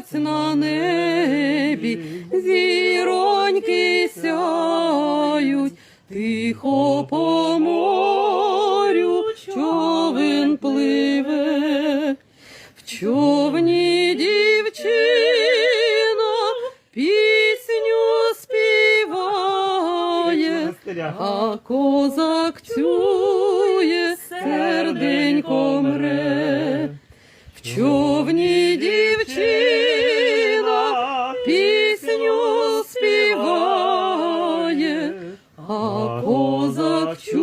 Отець на небі, зіроньки сяють, тихо по морю човен пливе, в човні дівчина пісню співає, а козак цює серденьком ре. В човні дівчина А козак чу.